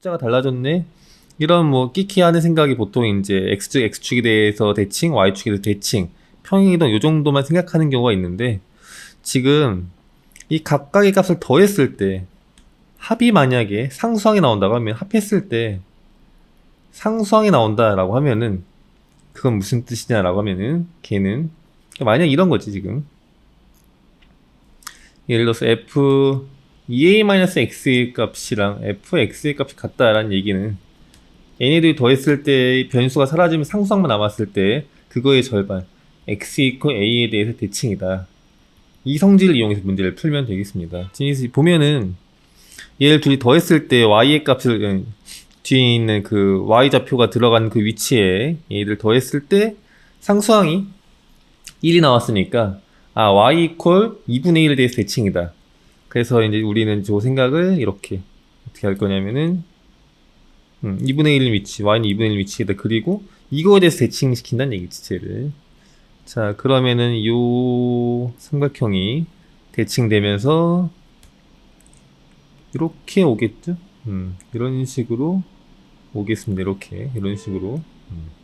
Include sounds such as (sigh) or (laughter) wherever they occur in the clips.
숫자가 달라졌네. 이런 뭐 끼키하는 생각이 보통 이제 x축 x축에 대해서 대칭, y축에 대해서 대칭, 평행이동 요 정도만 생각하는 경우가 있는데 지금 이 각각의 값을 더했을 때 합이 만약에 상수항이 나온다고 하면 합했을 때 상수항이 나온다라고 하면은 그건 무슨 뜻이냐라고 하면은 걔는 만약 이런 거지 지금 예를 들어서 f 2a-x의 값이랑 fx의 값이 같다라는 얘기는 얘네들이 더했을 때 변수가 사라지면 상수항만 남았을 때 그거의 절반 x 이퀄 a에 대해서 대칭이다. 이 성질을 이용해서 문제를 풀면 되겠습니다. 지금 보면은 얘를 둘이 더했을 때 y의 값을 음, 뒤에 있는 그 y 좌표가 들어간 그 위치에 얘를 더했을 때 상수항이 1이 나왔으니까 아 y 이퀄 2분의 1에 대해서 대칭이다. 그래서 이제 우리는 저 생각을 이렇게 어떻게 할 거냐면은 음, 2분의 1 위치, y는 2분의 1 위치에다 그리고 이거에 대해서 대칭시킨다는 얘기지, 쟤를. 자, 그러면은 요 삼각형이 대칭되면서 이렇게 오겠죠? 음, 이런 식으로 오겠습니다. 이렇게 이런 식으로. 음.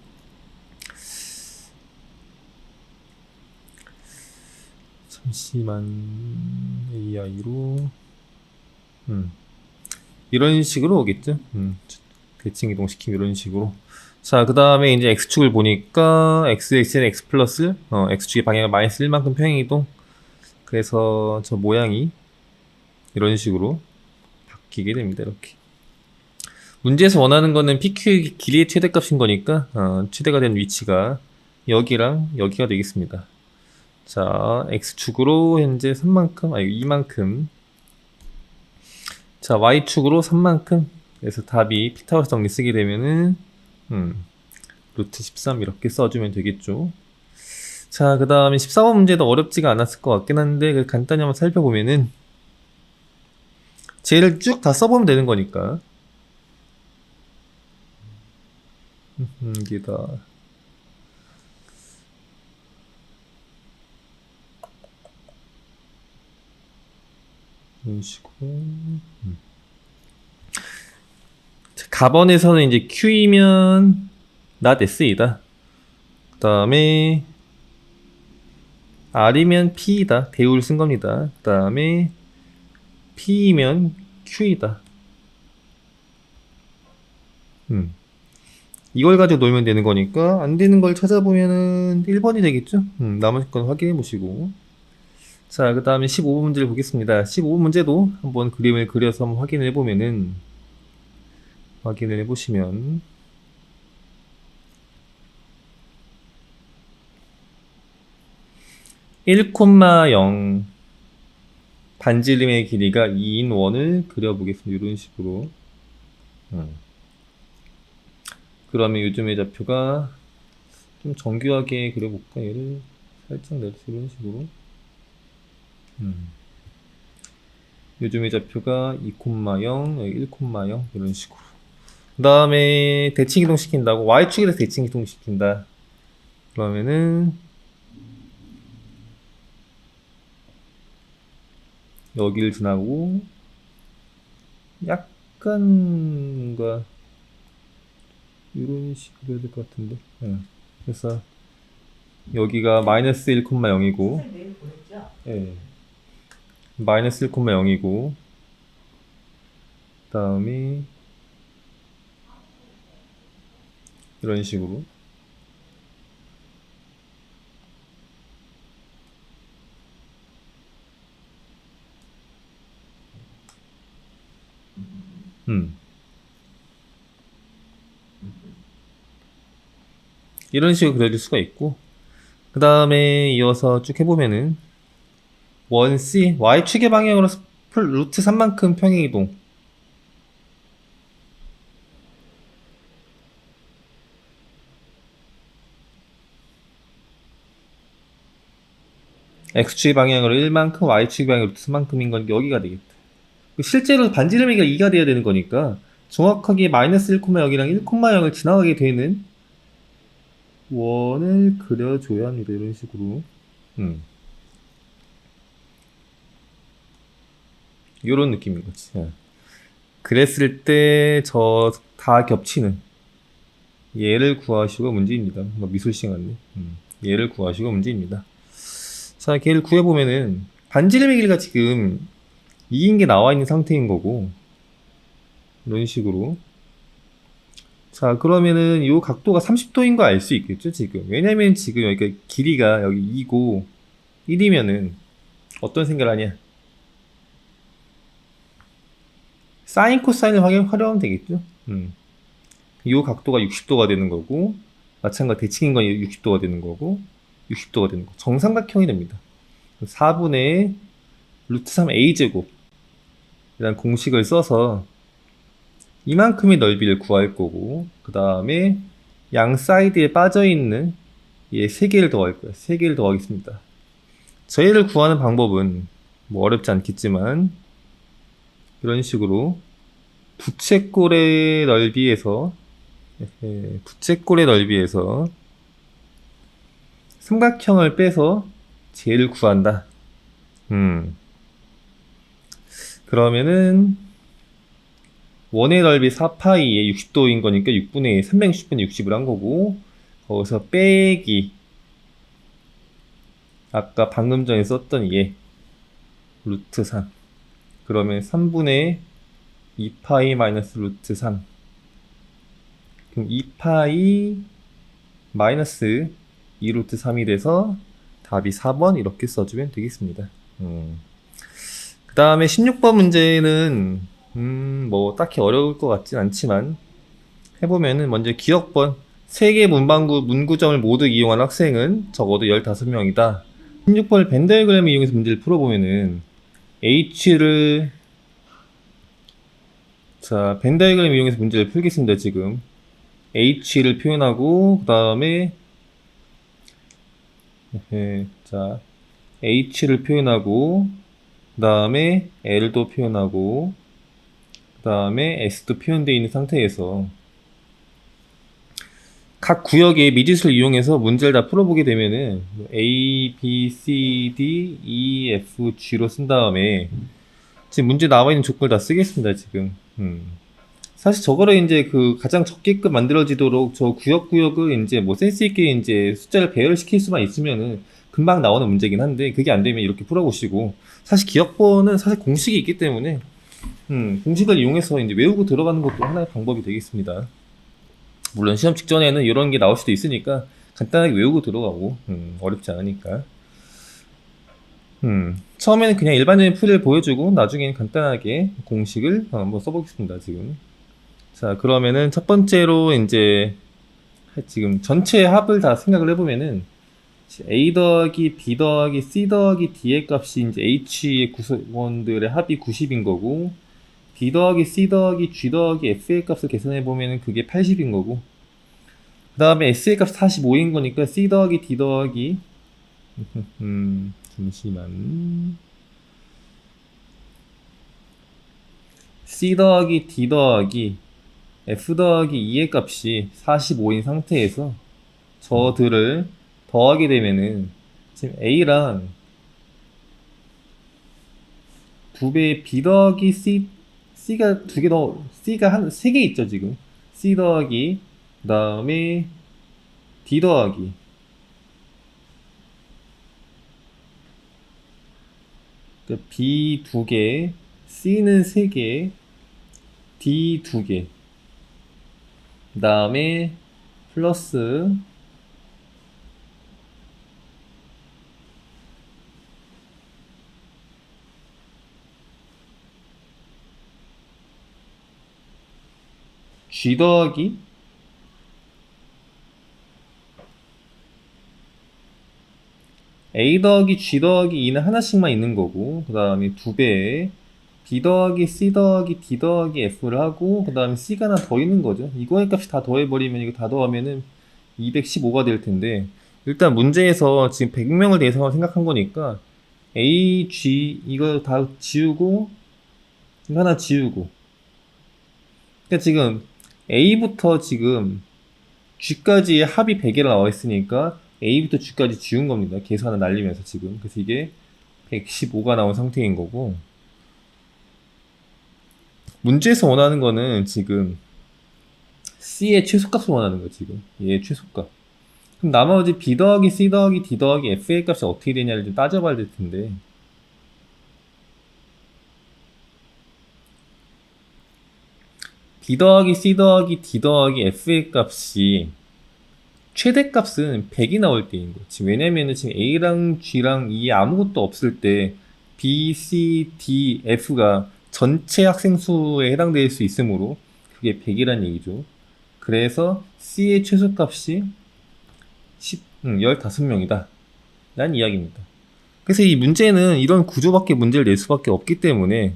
잠시만 AI로 음. 이런 식으로 오겠죠? 음. 대칭 이동시키면 이런 식으로. 자, 그 다음에 이제 x축을 보니까 xx는 x 플러스 어, x축의 방향을 마이너스 1만큼 평행 이동. 그래서 저 모양이 이런 식으로 바뀌게 됩니다. 이렇게. 문제에서 원하는 거는 PQ 길이의 최대값인 거니까 어, 최대가 된 위치가 여기랑 여기가 되겠습니다. 자, x축으로 현재 3만큼, 아 니 2만큼. 자, y축으로 3만큼. 그래서 답이 피타고라스 정리 쓰게 되면은 음, 루트 13 이렇게 써주면 되겠죠. 자, 그 다음에 14번 문제도 어렵지가 않았을 것 같긴 한데 그 간단히 한번 살펴보면은 쟤를 쭉다 써보면 되는 거니까. 음, 이게 다 이런 식으로. 음. 자, 가번에서는 이제 Q이면 not S이다. 그 다음에 R이면 P이다. 대우를 쓴 겁니다. 그 다음에 P이면 Q이다. 음. 이걸 가지고 놀면 되는 거니까 안 되는 걸 찾아보면은 1번이 되겠죠? 음, 나머지 건 확인해 보시고. 자, 그 다음에 15번 문제를 보겠습니다. 15번 문제도 한번 그림을 그려서 한번 확인을 해보면은 확인을 해보시면 (1, 0) 반지름의 길이가 2인 원을 그려보겠습니다. 이런 식으로. 음. 그러면 요즘의 좌표가 좀 정교하게 그려볼까? 얘를 살짝 내려서 이런 식으로. 음. 요즘의 좌표가 2,0, 여기 1,0 이런 식으로. 그 다음에 대칭 이동시킨다고 Y축에 대해서 대칭 이동시킨다. 그러면은 여기를 지나고 약간 뭔가 이런 식으로 해야 될 것 같은데. 예. 그래서 여기가 마이너스 1,0이고 내일 보냈죠? 예. 마이너스 1,0이고 그다음에 이런 식으로 음. 이런 식으로 그려줄 수가 있고 그 다음에 이어서 쭉 해보면은 원 C Y축의 방향으로 루트 3만큼 평행이동. X축의 방향으로 1만큼 Y축의 방향으로 루트 3만큼인 건 여기가 되겠다. 실제로 반지름이가 2가 돼야 되는 거니까 정확하게 마이너스 1,0이랑 1,0을 지나가게 되는 원을 그려줘야 합니다. 이런 식으로. 음. 요런 느낌인 거지. 예. 그랬을 때 저 다 겹치는 얘를 구하시고 문제입니다. 뭐 미술 시간네. 음, 얘를 구하시고 문제입니다. 자, 걔를 구해보면은 반지름의 길이가 지금 2인 게 나와 있는 상태인 거고 이런 식으로 자 그러면은 이 각도가 30도인 거 알 수 있겠죠 지금 왜냐면 지금 여기가 길이가 여기 2고 1이면은 어떤 생각을 하냐 사인 코사인을 활용, 활용하면 되겠죠? 음. 이 각도가 60도가 되는 거고 마찬가지 대칭인 건 60도가 되는 거고 60도가 되는 거. 정삼각형이 됩니다. 4분의 루트 3 a제곱. 이란 공식을 써서 이만큼의 넓이를 구할 거고 그 다음에 양 사이드에 빠져있는 얘 3개를 더할 거예요. 3개를 더하겠습니다. 저희를 구하는 방법은 뭐 어렵지 않겠지만 이런 식으로 부채꼴의 넓이에서 예, 부채꼴의 넓이에서 삼각형을 빼서 제를 구한다. 음. 그러면은 원의 넓이 4파이에 60도인 거니까 6분의 360분의 60을 한 거고 거기서 빼기. 아까 방금 전에 썼던 얘 루트 3 그러면 3분의 2파이 마이너스 루트 3 그럼 2파이 마이너스 2 루트 3이 돼서 답이 4번 이렇게 써주면 되겠습니다 음. 그 다음에 16번 문제는 음, 뭐 딱히 어려울 것 같진 않지만 해보면은 먼저 기억번 세개 문방구 문구점을 모두 이용한 학생은 적어도 15명이다. 16번을 벤다이그램을 이용해서 문제를 풀어보면은 H를 자 벤 다이그램 이용해서 문제를 풀겠습니다 지금. H를 표현하고 그 다음에 예, 자 H를 표현하고 그 다음에 L도 표현하고 그 다음에 S도 표현되어 있는 상태에서 각 구역의 미지수를 이용해서 문제를 다 풀어보게 되면은 A, B, C, D, E, F, G로 쓴 다음에 지금 문제 나와 있는 조건을 다 쓰겠습니다 지금. 음. 사실 저거를 이제 그 가장 적게끔 만들어지도록 저 구역 구역을 이제 뭐 센스 있게 이제 숫자를 배열시킬 수만 있으면은 금방 나오는 문제긴 한데 그게 안 되면 이렇게 풀어보시고 사실 기억번은 사실 공식이 있기 때문에 음, 공식을 이용해서 이제 외우고 들어가는 것도 하나의 방법이 되겠습니다. 물론 시험 직전에는 이런 게 나올 수도 있으니까 간단하게 외우고 들어가고 음, 어렵지 않으니까. 음, 처음에는 그냥 일반적인 풀이를 보여주고 나중에는 간단하게 공식을 한번 써보겠습니다. 지금. 자 그러면은 첫 번째로 이제 지금 전체 합을 다 생각을 해보면은 a 더하기 b 더하기 c 더하기 d의 값이 이제 h의 구성원들의 합이 90인 거고 b 더하기 c 더하기 g 더하기 f의 값을 계산해 보면은 그게 80인 거고 그 다음에 s의 값 45인 거니까 c 더하기 d 더하기 (laughs) 음 잠시만. C 더하기 d 더하기 f 더하기 2의 값이 45인 상태에서 저들을 더하게 되면은 지금 a랑 두 배의 b 더하기 c c가 두 개 더 c가 한 세 개 있죠 지금. C 더하기 그 다음에 d 더하기 그러니까 b 두 개, c는 세 개, d 두 개. 그 다음에 플러스 g 더하기 a 더하기 g 더하기 2는 하나씩만 있는 거고 그 다음에 두 배에 b 더하기 c 더하기 d 더하기 f를 하고 그 다음에 c가 하나 더 있는 거죠. 이거의 값이 다 더해버리면 이거 다 더하면은 215가 될 텐데 일단 문제에서 지금 100명을 대상으로 생각한 거니까 a, g 이거 다 지우고 이거 하나 지우고. 그러니까 지금 a부터 지금 g까지의 합이 100개가 나와 있으니까 A부터 G까지 지운 겁니다. 계산을 날리면서 지금. 그래서 이게 115가 나온 상태인 거고. 문제에서 원하는 거는 지금 C의 최소값을 원하는 거 지금 얘의 최소값 그럼 나머지 B 더하기 C 더하기 D 더하기 F의 값이 어떻게 되냐를 좀 따져봐야 될 텐데 B 더하기 C 더하기 D 더하기 F의 값이 최대값은 100이 나올 때인 거. 지금 왜냐면은 지금 A랑 G랑 E에 아무것도 없을 때 B, C, D, F가 전체 학생 수에 해당될 수 있으므로 그게 100이란 얘기죠. 그래서 C의 최소값이 10, 음, 15명이다. 라는 이야기입니다. 그래서 이 문제는 이런 구조밖에 문제를 낼 수밖에 없기 때문에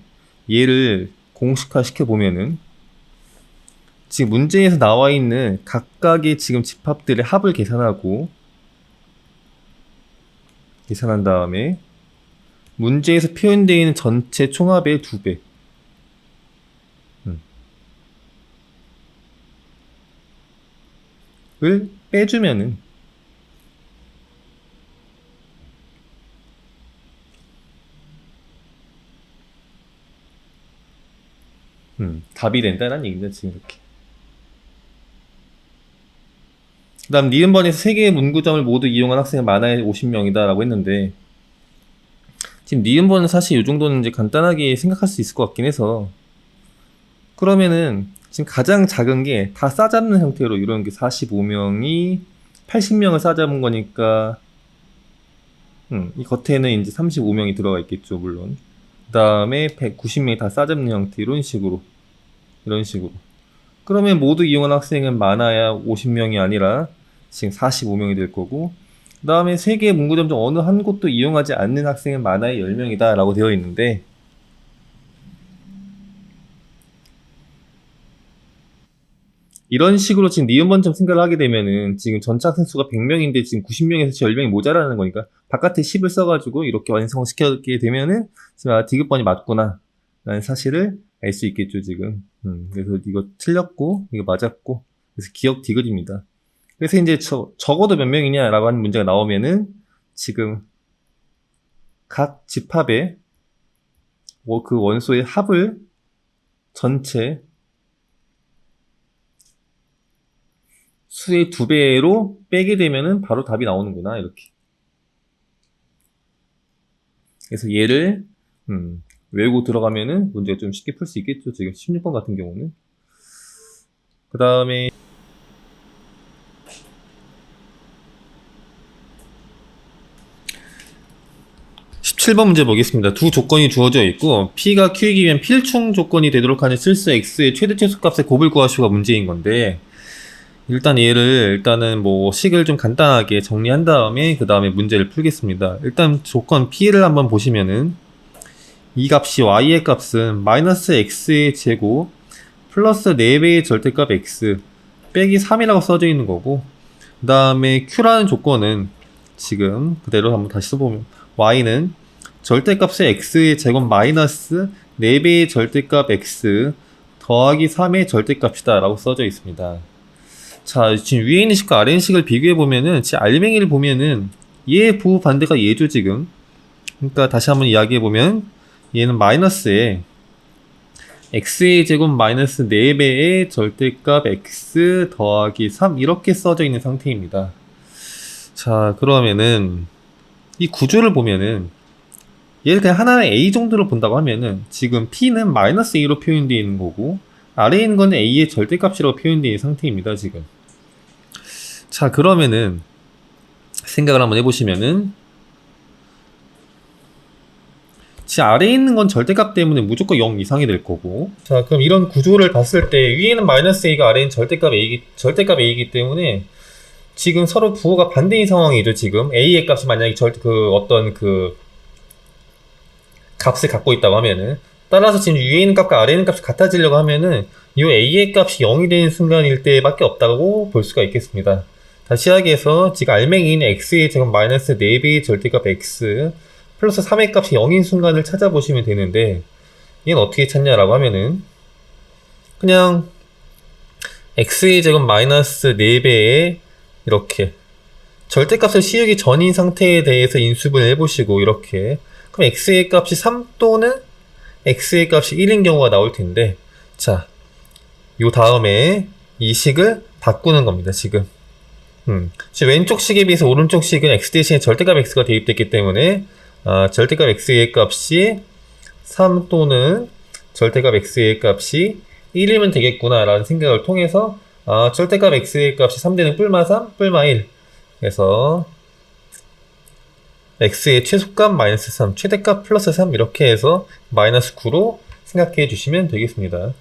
얘를 공식화 시켜보면은 지금 문제에서 나와 있는 각각의 지금 집합들의 합을 계산하고 계산한 다음에 문제에서 표현되어 있는 전체 총합의 두 배. 음. 을 빼주면은 음, 답이 된다는 얘기입니다, 지금 이렇게. 그 다음 니은 번에서 세 개의 문구점을 모두 이용한 학생은 많아야 50명이다 라고 했는데 지금 니은 번은 사실 이 정도는 이제 간단하게 생각할 수 있을 것 같긴 해서 그러면은 지금 가장 작은 게 다 싸잡는 형태로 이런 게 45명이 80명을 싸잡은 거니까 음, 이 겉에는 이제 35명이 들어가 있겠죠 물론. 그 다음에 190명이 다 싸잡는 형태 이런 식으로 이런 식으로. 그러면 모두 이용한 학생은 많아야 50명이 아니라 지금 45명이 될 거고 그 다음에 세 개의 문구점 중 어느 한 곳도 이용하지 않는 학생은 많아야 10명이다 라고 되어 있는데 이런 식으로 지금 니은번점 생각을 하게 되면은 지금 전체 학생 수가 100명인데 지금 90명에서 10명이 모자라는 거니까 바깥에 10을 써가지고 이렇게 완성시키게 되면은 지금 아, 디귿번이 맞구나 라는 사실을 알 수 있겠죠 지금. 음, 그래서 이거 틀렸고 이거 맞았고 그래서 기억 디귿입니다 그래서 이제 저, 적어도 몇 명이냐라고 하는 문제가 나오면은 지금 각 집합의 뭐 그 원소의 합을 전체 수의 두 배로 빼게 되면은 바로 답이 나오는구나 이렇게. 그래서 얘를 음, 외우고 들어가면은 문제가 좀 쉽게 풀 수 있겠죠. 지금 16번 같은 경우는. 그 다음에 17번 문제 보겠습니다. 두 조건이 주어져 있고 P가 Q이기 위한 필충 조건이 되도록 하는 실수 X의 최대 최소값의 곱을 구하시오가 문제인 건데 일단 얘를 일단은 뭐 식을 좀 간단하게 정리한 다음에 그 다음에 문제를 풀겠습니다. 일단 조건 P를 한번 보시면은 이 값이 Y의 값은 마이너스 X의 제곱 플러스 4배의 절대값 X 빼기 3이라고 써져 있는 거고 그 다음에 Q라는 조건은 지금 그대로 한번 다시 써보면 Y는 절대값의 x의 제곱 마이너스 4배의 절대값 x 더하기 3의 절대값이다 라고 써져 있습니다. 자, 지금 위에 있는 식과 아래 식을 비교해 보면은 지 알맹이를 보면은 얘 부호 반대가 얘죠 지금. 그러니까 다시 한번 이야기해 보면 얘는 마이너스에 x의 제곱 마이너스 4배의 절대값 x 더하기 3 이렇게 써져 있는 상태입니다. 자, 그러면은 이 구조를 보면은 얘를 그냥 하나의 A 정도로 본다고 하면은 지금 P는 마이너스 A로 표현되어 있는 거고 아래에 있는 거는 A의 절대값이라고 표현되어 있는 상태입니다 지금. 자 그러면은 생각을 한번 해보시면은 지 아래에 있는 건 절대값 때문에 무조건 0 이상이 될 거고 자 그럼 이런 구조를 봤을 때 위에는 마이너스 A가 아래는 절대값 A이기, 절대값 A이기 때문에 지금 서로 부호가 반대인 상황이죠 지금. A의 값이 만약에 절, 그 어떤 그 값을 갖고 있다고 하면은 따라서 지금 위에 있는 값과 아래 있는 값이 같아지려고 하면은 이 a의 값이 0이 되는 순간일 때밖에 없다고 볼 수가 있겠습니다. 다시 이야기해서 지금 알맹이인 x의 제곱 마이너스 4배의 절대값 x 플러스 3의 값이 0인 순간을 찾아보시면 되는데 얘는 어떻게 찾냐라고 하면은 그냥 x의 제곱 마이너스 4배의 이렇게 절대값을 씌우기 전인 상태에 대해서 인수분해 해보시고 이렇게 그럼 x의 값이 3 또는 x의 값이 1인 경우가 나올 텐데 자, 요 다음에 이 식을 바꾸는 겁니다, 지금. 음, 지금 왼쪽 식에 비해서 오른쪽 식은 x 대신에 절대값 x가 대입됐기 때문에 아, 절대값 x의 값이 3 또는 절대값 x의 값이 1이면 되겠구나 라는 생각을 통해서 아, 절대값 x의 값이 3되는 뿔마 3, 뿔마 1 그래서 x의 최소값 마이너스 3, 최대값 플러스 3 이렇게 해서 마이너스 9로 생각해 주시면 되겠습니다.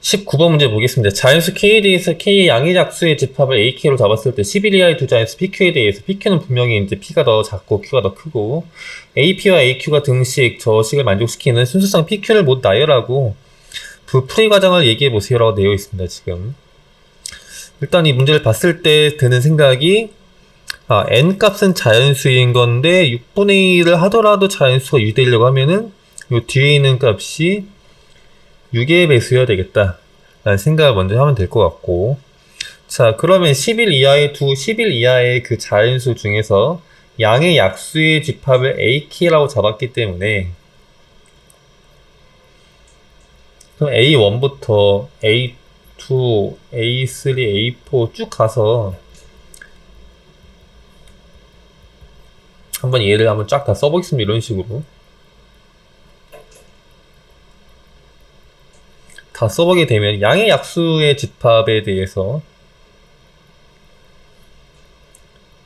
19번 문제 보겠습니다. 자연수 K에 대해서 K의 양의 작수의 집합을 AK로 잡았을 때 11 이하의 두 자연수 PQ에 대해서 PQ는 분명히 이제 P가 더 작고 Q가 더 크고 AP와 AQ가 등식, 저식을 만족시키는 순수성 PQ를 못 나열하고 부풀이 과정을 얘기해 보세요라고 되어 있습니다. 지금 일단 이 문제를 봤을 때 드는 생각이 아, n 값은 자연수인 건데 6분의 1을 하더라도 자연수가 유되려고 하면은 요 뒤에 있는 값이 6의 배수여야 되겠다. 라는 생각을 먼저 하면 될 것 같고. 자, 그러면 10일 이하의 두, 10일 이하의 그 자연수 중에서 양의 약수의 집합을 AK라고 잡았기 때문에 그럼 A1부터 A2, A3, A4 쭉 가서 한번 얘를 한번 쫙 다 써보겠습니다. 이런 식으로. 다 써보게 되면 양의 약수의 집합에 대해서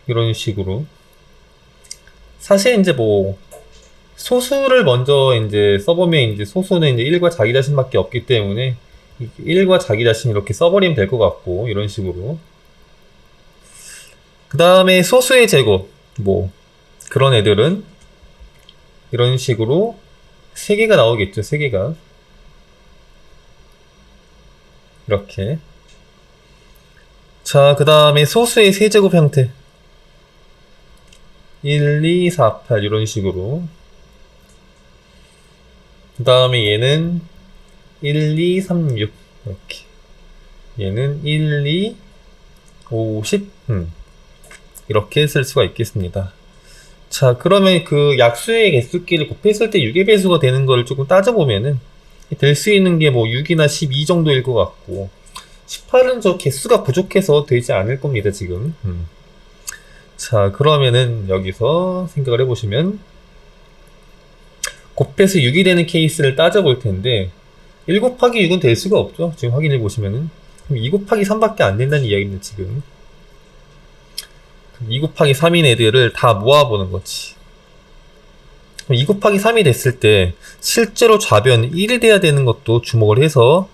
이런 식으로 사실 이제 뭐 소수를 먼저 이제 써보면 이제 소수는 이제 1과 자기 자신밖에 없기 때문에 1과 자기 자신 이렇게 써버리면 될 것 같고 이런 식으로 그 다음에 소수의 제곱 뭐 그런 애들은 이런 식으로 3개가 나오겠죠 3개가 이렇게. 자, 그 다음에 소수의 세제곱 형태. 1, 2, 4, 8 이런 식으로. 그 다음에 얘는 1, 2, 3, 6 이렇게. 얘는 1, 2, 5, 10 음. 이렇게 쓸 수가 있겠습니다. 자, 그러면 그 약수의 개수끼리 곱했을 때 6의 배수가 되는 걸 조금 따져보면은 될 수 있는 게 뭐 6이나 12 정도일 것 같고 18은 저 개수가 부족해서 되지 않을 겁니다 지금. 음. 자 그러면은 여기서 생각을 해보시면 곱해서 6이 되는 케이스를 따져볼 텐데 1 곱하기 6은 될 수가 없죠? 지금 확인해 보시면은. 2 곱하기 3밖에 안 된다는 이야기입니다 지금 2 곱하기 3인 애들을 다 모아보는 거지. 2 곱하기 3이 됐을 때 실제로 좌변 1이 돼야 되는 것도 주목을 해서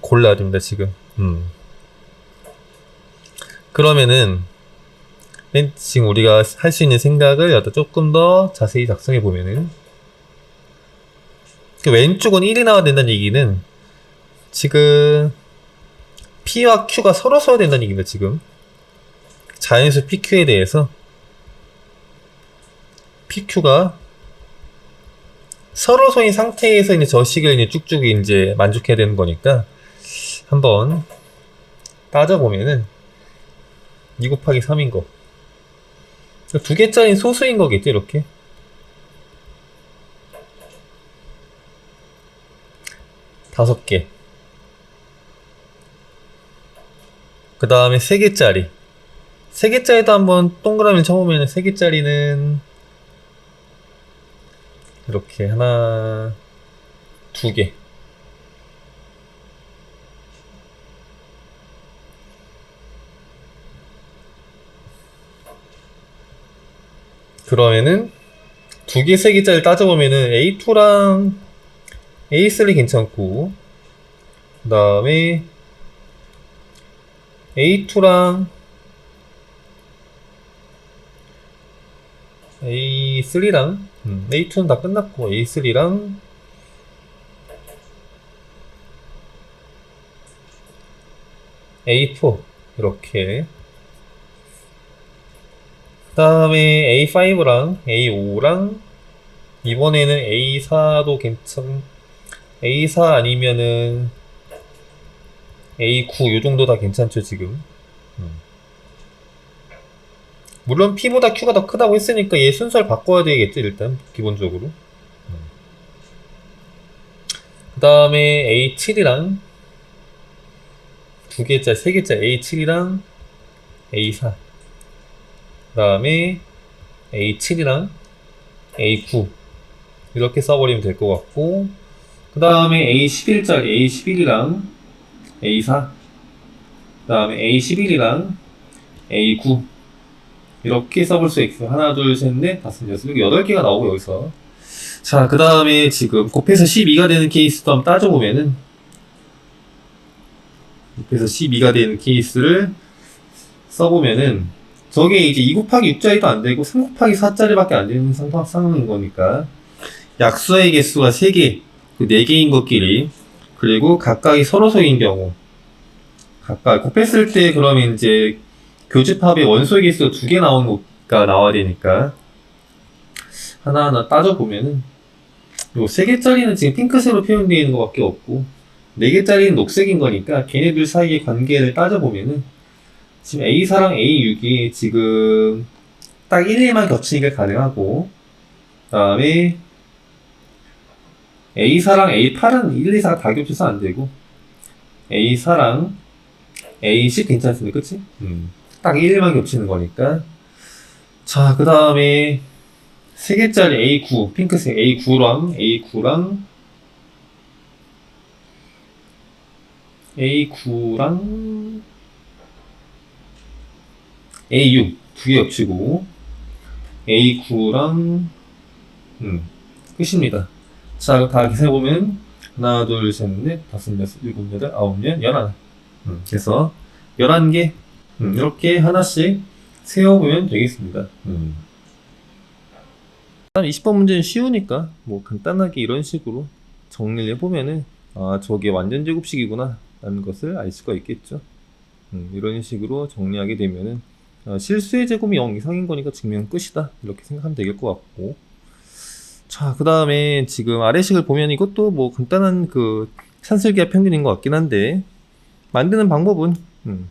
골라야 됩니다 지금. 음. 그러면은 맨 지금 우리가 할 수 있는 생각을 여기다 조금 더 자세히 작성해 보면은 그 왼쪽은 1이 나와야 된다는 얘기는 지금 P와 Q가 서로 써야 된다는 얘기입니다 지금 자연수 PQ에 대해서 PQ가 서로소인 상태에서 이제 저식을 이제 쭉쭉 이제 만족해야 되는 거니까 한번 따져보면은 2 곱하기 3인 거. 두 개짜리 소수인 거겠죠, 이렇게. 다섯 개. 그 다음에 세 개짜리. 세 개짜리도 한번 동그라미를 쳐보면 세 개짜리는 이렇게 하나, 두 개. 그러면은 두 개, 세 개짜리 따져보면은 A2랑 A3 괜찮고 그 다음에 A2랑 A3랑 음, A2는 다 끝났고 A3랑 A4 이렇게 그 다음에 A5랑 A5랑 이번에는 A4도 괜찮 A4 아니면은 A9 요 정도 다 괜찮죠 지금 음. 물론 P보다 Q가 더 크다고 했으니까 얘 순서를 바꿔야 되겠죠 일단 기본적으로 음. 그 다음에 A7이랑 두 개짜, 세 개짜 A7이랑 A4. 그 다음에 A7이랑 A9. 이렇게 써버리면 될 것 같고, 그 다음에 A11짜리 A11이랑 A4. 그 다음에 A11이랑 A9. 이렇게 써볼 수 있어요. 하나, 둘, 셋, 넷, 다섯, 여섯, 일곱, 여덟 개가 나오고, 여기서. 자, 그 다음에 지금 곱해서 12가 되는 케이스도 한번 따져보면은, 곱해서 12가 되는 케이스를 써보면은, 저게 이제 2 곱하기 6짜리도 안 되고, 3 곱하기 4짜리밖에 안 되는 상황, 상황인 거니까, 약수의 개수가 3개, 그 4개인 것끼리, 그리고 각각이 서로서인 경우, 각각 곱했을 때 그러면 이제 교집합의 원소의 개수가 두 개 나오는 거가 나와야 되니까 하나하나 따져보면은 요 세 개짜리는 지금 핑크색으로 표현되어 있는 것 밖에 없고 네 개짜리는 녹색인 거니까 걔네들 사이의 관계를 따져보면은 지금 A4랑 A6이 지금 딱 1, 2만 겹치니까 가능하고 그 다음에 A4랑 A8은 1, 2, 4가 다 겹쳐서 안 되고 A4랑 A10 괜찮습니다. 그치? 음. 딱 1만 겹치는 거니까. 자, 그 다음에 3개짜리 A9, 핑크색 A9랑 A9랑 A9랑 A6 두개 겹치고 A9랑 음, 끝입니다. 자, 다 계산해보면 하나, 둘, 셋, 넷, 다섯, 여섯, 일곱, 여덟, 아홉, 열, 열하나 음, 그래서 11개 음, 이렇게 하나씩 세워보면 되겠습니다. 음. 일단 20번 문제는 쉬우니까 뭐 간단하게 이런 식으로 정리를 해보면은 아 저게 완전 제곱식이구나 라는 것을 알 수가 있겠죠. 음, 이런 식으로 정리하게 되면은 아, 실수의 제곱이 0 이상인 거니까 증명 끝이다 이렇게 생각하면 되겠 것 같고 자 그 다음에 지금 아래식을 보면 이것도 뭐 간단한 그 산술기하 평균인 것 같긴 한데 만드는 방법은 음,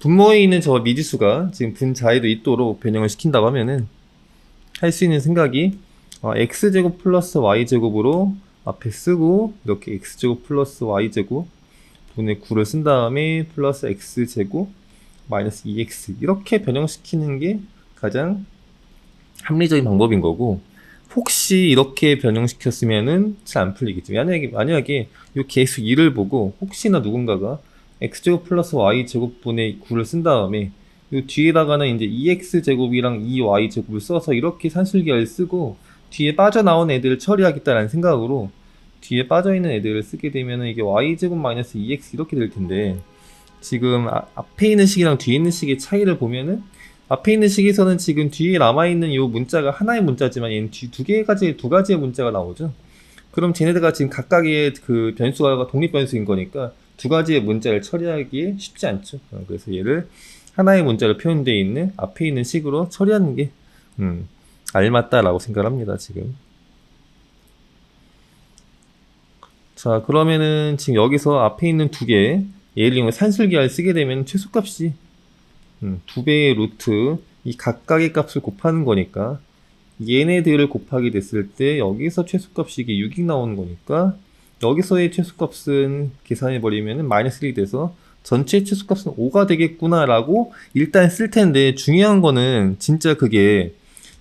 분모에 있는 저 미지수가 지금 분자에도 있도록 변형을 시킨다고 하면은 할 수 있는 생각이 어, x제곱 플러스 y제곱으로 앞에 쓰고 이렇게 x제곱 플러스 y제곱 분의 9를 쓴 다음에 플러스 x제곱 마이너스 2x 이렇게 변형시키는 게 가장 합리적인 방법인 거고 혹시 이렇게 변형시켰으면은 잘 안 풀리겠죠. 만약에 만약에 이 개수 2를 보고 혹시나 누군가가 x제곱 플러스 y제곱분의 9를 쓴 다음에 이 뒤에다가는 이제 2x제곱이랑 2y제곱을 써서 이렇게 산술기를 쓰고 뒤에 빠져나온 애들을 처리하겠다라는 생각으로 뒤에 빠져있는 애들을 쓰게 되면 이게 y제곱 마이너스 2x 이렇게 될 텐데 지금 아- 앞에 있는 식이랑 뒤에 있는 식의 차이를 보면은 앞에 있는 식에서는 지금 뒤에 남아있는 이 문자가 하나의 문자지만 얘는 뒤 두 개까지 두 가지의 문자가 나오죠. 그럼 쟤네들가 지금 각각의 그 변수가 독립 변수인 거니까 두 가지의 문자를 처리하기 쉽지 않죠. 어, 그래서 얘를 하나의 문자로 표현되어 있는 앞에 있는 식으로 처리하는 게 음, 알맞다라고 생각합니다. 지금. 자 그러면은 지금 여기서 앞에 있는 두개 예를 이용해 산술기하를 쓰게 되면 최소값이 음, 두 배의 루트 이 각각의 값을 곱하는 거니까 얘네들을 곱하게 됐을 때 여기서 최소값이 이게 6이 나오는 거니까 여기서의 최소값은 계산해 버리면은 마이너스 1이 돼서 전체 최소값은 5가 되겠구나라고 일단 쓸 텐데 중요한 거는 진짜 그게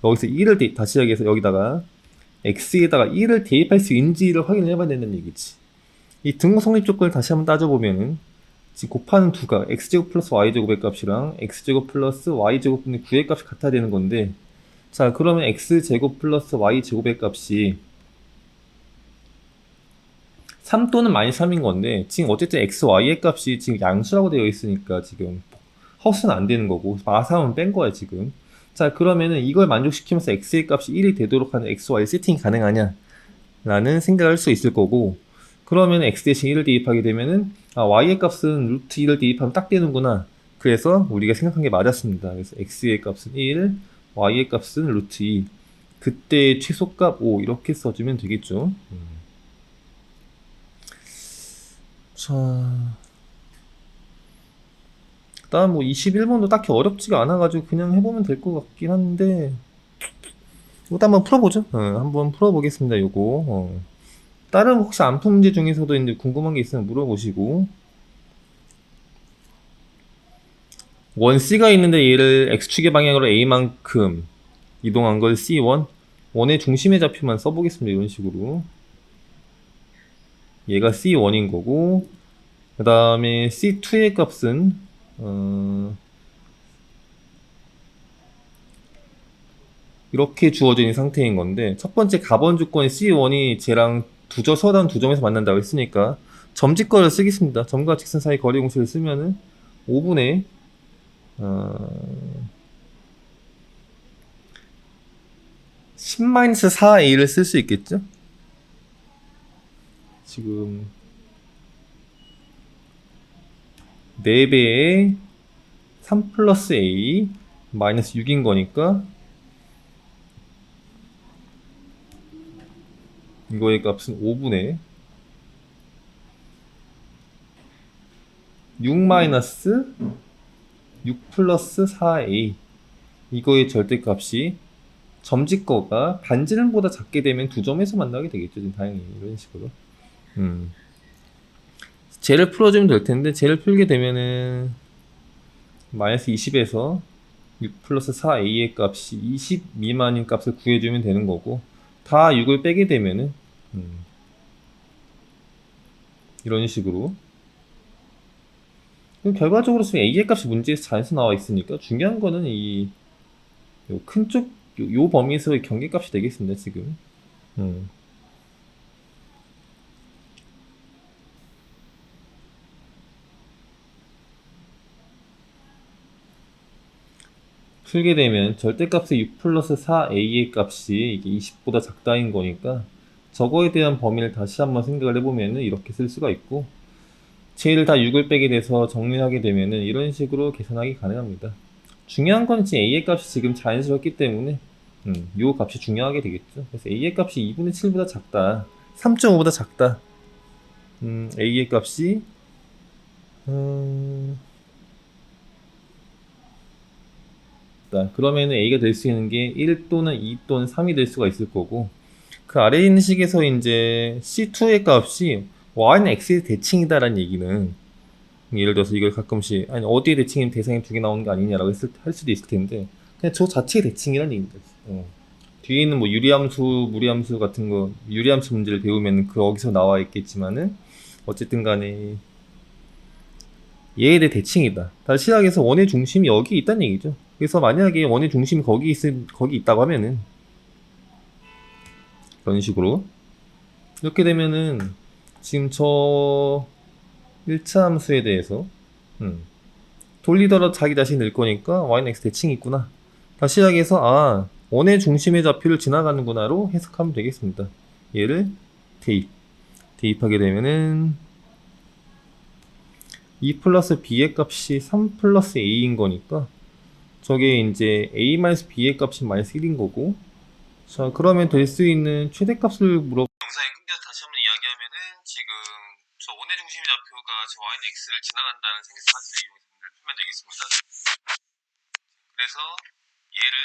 여기서 1을 대, 다시 여기서 여기다가 x에다가 1을 대입할 수 있는지를 확인을 해봐야 된다는 얘기지. 이 등호 성립 조건을 다시 한번 따져보면은 지금 곱하는 두가 x제곱 플러스 y제곱의 값이랑 x제곱 플러스 y제곱 분의 9의 값이 같아야 되는 건데 자 그러면 x제곱 플러스 y제곱의 값이 3 또는 마이너스 3인 건데 지금 어쨌든 x, y의 값이 지금 양수라고 되어 있으니까 지금 허수는 안 되는 거고 마삼은 뺀 거야 지금. 자 그러면은 이걸 만족시키면서 x의 값이 1이 되도록 하는 x, y 세팅이 가능하냐 라는 생각을 할 수 있을 거고 그러면 x 대신 1을 대입하게 되면은 아 y의 값은 루트 1을 대입하면 딱 되는구나. 그래서 우리가 생각한 게 맞았습니다. 그래서 x의 값은 1 y의 값은 루트 2 그때 최소값 5 이렇게 써주면 되겠죠. 음. 자, 일단 뭐 21번도 딱히 어렵지가 않아가지고 그냥 해보면 될 것 같긴 한데, 이것도 한번 풀어보죠. 어, 한번 풀어보겠습니다, 요거. 어. 다른 혹시 안푼 문제 중에서도 이제 궁금한 게 있으면 물어보시고 원 C가 있는데 얘를 X축의 방향으로 A만큼 이동한 걸 C1 원의 중심의 좌표만 써보겠습니다 이런 식으로 얘가 C1인 거고 그 다음에 C2의 값은 어, 이렇게 있는 상태인 건데 첫 번째 가번 조건이 C1이 쟤랑 두점 서단 두 점에서 만난다고 했으니까 점직거를 쓰겠습니다. 점과 직선 사이 거리 공식을 쓰면은 5분의 어, 10-4a를 쓸 수 있겠죠? 지금 4배에 3 플러스 a 마이너스 6인 거니까 이거의 값은 5분의 6 마이너스 6 플러스 4a 이거의 절대값이 점집거가 반지름보다 작게 되면 두 점에서 만나게 되겠죠. 지금 다행히 이런 식으로. 음. 쟤를 풀어주면 될 텐데 쟤를 풀게 되면은 마이너스 20에서 6 플러스 4a의 값이 20 미만인 값을 구해주면 되는 거고 다 6을 빼게 되면은 음, 이런 식으로 그럼 결과적으로 지금 a의 값이 문제에서 자연수 나와 있으니까 중요한 거는 이 큰쪽 요, 요 범위에서의 경계값이 되겠습니다 지금 음. 풀게 되면 절대값의 6 플러스 4a의 값이 이게 20보다 작다인 거니까 저거에 대한 범위를 다시 한번 생각을 해보면은 이렇게 쓸 수가 있고 쟤를 다 6을 빼게 돼서 정리하게 되면은 이런 식으로 계산하기 가능합니다. 중요한 건 지금 a의 값이 지금 자연스럽기 때문에 음, 요 값이 중요하게 되겠죠. 그래서 a의 값이 2분의 7보다 작다. 3.5보다 작다. 음, a의 값이 음, 있다. 그러면은 A가 될 수 있는 게 1 또는 2 또는 3이 될 수가 있을 거고 그 아래에 있는 식에서 이제 C2의 값이 Y는 X의 대칭이다라는 얘기는 예를 들어서 이걸 가끔씩 아니 어디에 대칭이면 대상이 두 개 나오는 거 아니냐라고 했을, 할 수도 있을 텐데 그냥 저 자체의 대칭이라는 얘기입니다. 어. 뒤에 있는 뭐 유리함수, 무리함수 같은 거 유리함수 문제를 배우면 그 거기서 나와 있겠지만은 어쨌든 간에 얘에 대해 대칭이다. 다시 시작해서 원의 중심이 여기 있다는 얘기죠. 그래서 만약에 원의 중심이 거기 있 거기 있다고 하면은 이런 식으로 이렇게 되면은 지금 저 1차 함수에 대해서 음, 돌리더라도 자기 자신이 늘 거니까 y는 x 대칭이 있구나. 다시 시작해서 아 원의 중심의 좌표를 지나가는구나로 해석하면 되겠습니다. 얘를 대입 대입하게 되면은 2 플러스 b의 값이 3 플러스 a인 거니까 저게 이제 a-b의 값이 마이너스 1인 거고. 자 그러면 될 수 있는 최대값을 물어 영상에 끊겨서 다시 한번 이야기하면은 지금 저 원의 중심의 좌표가 저 y는 x를 지나간다는 이용해서 문제를 풀면 되겠습니다. 그래서 얘를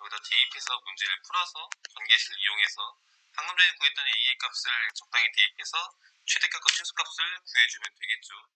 여기다 대입해서 문제를 풀어서 전개식을 이용해서 방금 전에 구했던 a의 값을 적당히 대입해서 최대값과 최소값을 구해주면 되겠죠